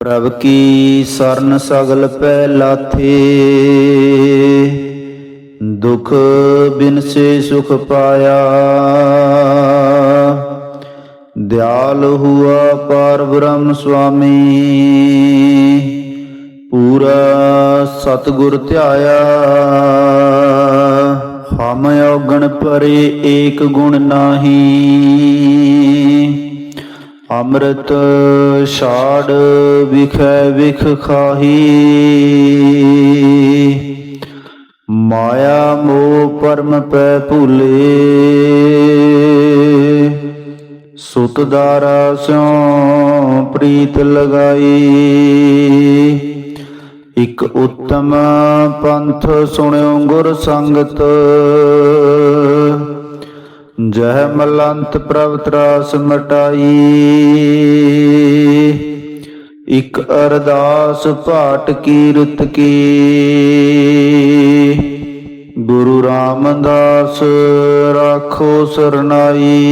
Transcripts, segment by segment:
ਪ੍ਰਭ ਕੀ ਸਰਨ ਸਗਲ ਪੈ ਲਾਥੇ? ਦੁਖ ਬਿਨ ਸੇ ਸੁਖ ਪਾਇਆ। ਦਿਆਲ ਹੁਆ ਪਾਰ ਬ੍ਰਹਮ ਸੁਆਮੀ। ਪੂਰਾ ਸਤਿਗੁਰ ਧਿਆਇਆ। ਹਮ ਔਗਣ ਪਰੇ ਏਕ ਗੁਣ ਨਾਹੀ। ਅੰਮ੍ਰਿਤ ਛਾੜ ਵਿਖੈ ਵਿਖ ਖਾਹੀ। ਮਾਇਆ ਮੋਹ ਪਰਮ ਪੈ ਭੁਲੇ। ਸੁਤ ਦਾਰਾ ਸਿਉ ਪ੍ਰੀਤ ਲਗਾਈ। ਇਕ ਉੱਤਮ ਪੰਥ ਸੁਣਿਓ ਗੁਰ ਸੰਗਤ। ਜਹ ਮਲੰਤ ਪ੍ਰਭ ਤਰਾਸ ਮਟਾਈ। ਇਕ ਅਰਦਾਸ ਭਾਟ ਕੀਰਤ ਕੀ। ਗੁਰੂ ਰਾਮਦਾਸ ਰਾਖੋ ਸਰਨਾਈ।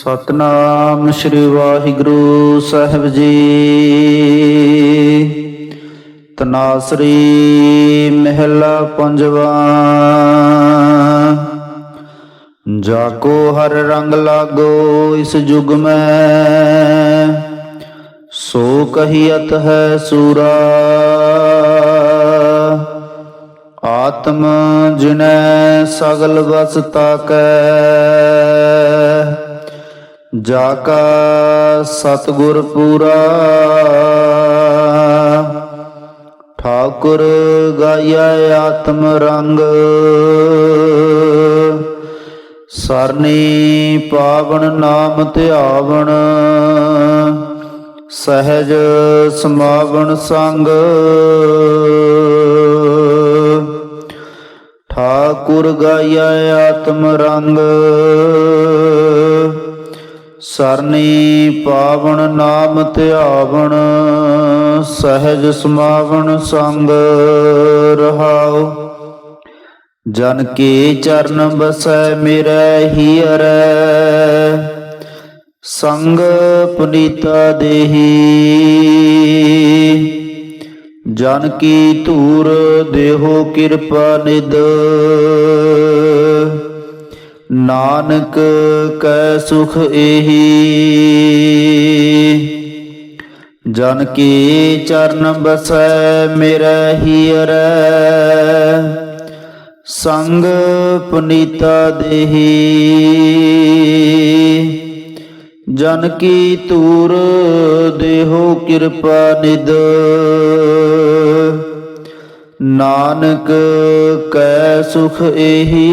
ਸਤਨਾਮ ਸ੍ਰੀ ਵਾਹਿਗੁਰੂ ਸਾਹਿਬ ਜੀ। ਤਨਾਸਰੀ ਮਹਿਲਾ ਪੰਜਵਾ। ਜਾਕੋ ਹਰ ਰੰਗ ਲਾਗੋ ਇਸ ਯੁਗ ਮੈਂ। ਸੋ ਕਹੀਅਤ ਹੈ ਸੂਰਾ। ਆਤਮ ਜਿਨੈ ਸਗਲ ਵਸਤਾ ਕੈ। ਜਾ ਕਾ ਸਤਗੁਰ ਪੂਰਾ। ਠਾਕੁਰ ਗਾਇਆ ਆਤਮ ਰੰਗ। ਸਰਨੀ ਪਾਵਨ ਨਾਮ ਧਿਆਵਣ, ਸਹਿਜ ਸਮਾਵਣ ਸੰਗ। ਠਾਕੁਰ ਗਾਇਆ ਆਤਮ ਰੰਗ, ਸਰਨੀ ਪਾਵਨ ਨਾਮ ਧਿਆਵਣ, ਸਹਿਜ ਸਮਾਵਣ ਸੰਗ ਰਹਾਉ। ਜਨ ਕੇ ਚਰਨ ਬਸੈ ਮੇਰੇ ਹੀਰੈ, ਸੰਗ ਪੁਨੀਤਾ ਦੇਹੀ। ਜਨ ਕੀ ਧੂਰ ਦੇਹੋ ਕਿਰਪਾ ਨਿਦ ਨਾਨਕ ਕੈ ਸੁਖ ਏਹੀ। ਜਨ ਕੀ ਚਰਨ ਬਸੈ ਮੇਰੇ ਹੀਰੈ ਸੰਗ ਪੁਨੀਤਾ ਦੇਹੀ। ਜਨ ਕੀ ਤੂਰ ਦੇਹੋ ਕਿਰਪਾ ਨਿਦ ਨਾਨਕ ਕੈ ਸੁਖ ਏਹੀ।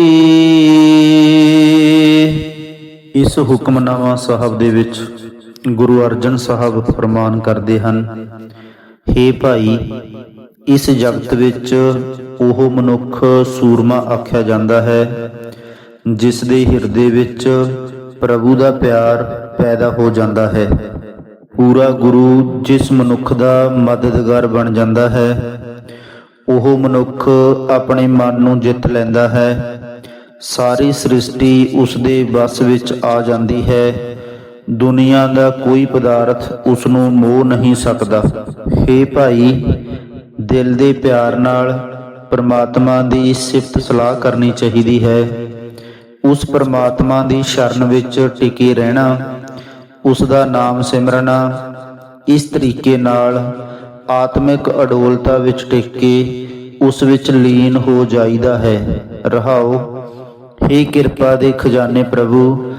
ਇਸ ਹੁਕਮਨਾਮਾ ਸਾਹਿਬ ਦੇ ਵਿੱਚ ਗੁਰੂ ਅਰਜਨ ਸਾਹਿਬ ਫਰਮਾਨ ਕਰਦੇ ਹਨ, ਹੇ ਭਾਈ, ਇਸ ਜਗਤ ਵਿੱਚ ਉਹ ਮਨੁੱਖ ਸੂਰਮਾ ਆਖਿਆ ਜਾਂਦਾ ਹੈ, ਜਿਸ ਦੇ ਹਿਰਦੇ ਵਿੱਚ ਪ੍ਰਭੂ ਦਾ ਪਿਆਰ ਪੈਦਾ ਹੋ ਜਾਂਦਾ ਹੈ। ਪੂਰਾ ਗੁਰੂ ਜਿਸ ਮਨੁੱਖ ਦਾ ਮਦਦਗਾਰ ਬਣ ਜਾਂਦਾ ਹੈ, ਉਹ ਮਨੁੱਖ ਆਪਣੇ ਮਨ ਨੂੰ ਜਿੱਤ ਲੈਂਦਾ ਹੈ। ਸਾਰੀ ਸ੍ਰਿਸ਼ਟੀ ਉਸ ਦੇ ਵੱਸ ਵਿੱਚ ਆ ਜਾਂਦੀ ਹੈ। ਦੁਨੀਆ ਦਾ ਕੋਈ ਪਦਾਰਥ ਉਸ ਨੂੰ ਮੋਹ ਨਹੀਂ ਸਕਦਾ। ਹੇ ਭਾਈ, ਦਿਲ ਦੇ ਪਿਆਰ ਨਾਲ ਪਰਮਾਤਮਾ ਦੀ ਸਿਫਤ ਸਲਾਹ ਕਰਨੀ ਚਾਹੀਦੀ ਹੈ। ਉਸ ਪਰਮਾਤਮਾ ਦੀ ਸ਼ਰਨ ਵਿੱਚ ਟਿਕੇ ਰਹਿਣਾ, ਉਸ ਦਾ ਨਾਮ ਸਿਮਰਨਾ, ਇਸ ਤਰੀਕੇ ਨਾਲ ਆਤਮਿਕ ਅਡੋਲਤਾ ਵਿੱਚ ਟਿਕ ਕੇ ਉਸ ਵਿੱਚ ਲੀਨ ਹੋ ਜਾਈਦਾ ਹੈ। ਰਹਾਓ हे ਕਿਰਪਾ ਦੇ ਖਜ਼ਾਨੇ ਪ੍ਰਭੂ,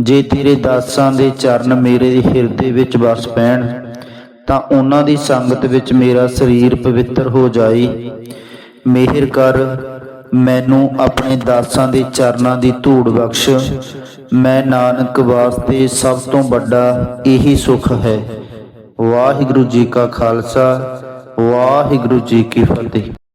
ਜੇ ਤੇਰੇ ਦਾਸਾਂ ਦੇ ਚਰਨ ਮੇਰੇ ਹਿਰਦੇ ਵਿੱਚ ਵਸ ਪੈਣ, ਤਾਂ ਉਹਨਾਂ ਦੀ ਸੰਗਤ ਵਿੱਚ ਮੇਰਾ ਸਰੀਰ ਪਵਿੱਤਰ ਹੋ ਜਾਏ ਮਿਹਰ ਕਰ, ਮੈਨੂੰ ਆਪਣੇ ਦਾਸਾਂ ਦੇ ਚਰਨਾਂ ਦੀ ਧੂੜ ਬਖਸ਼। ਮੈਂ ਨਾਨਕ ਵਾਸਤੇ ਸਭ ਤੋਂ ਵੱਡਾ ਇਹੀ ਸੁਖ ਹੈ। ਵਾਹਿਗੁਰੂ ਜੀ ਕਾ ਖਾਲਸਾ, ਵਾਹਿਗੁਰੂ ਜੀ ਕੀ ਫਤਿਹ।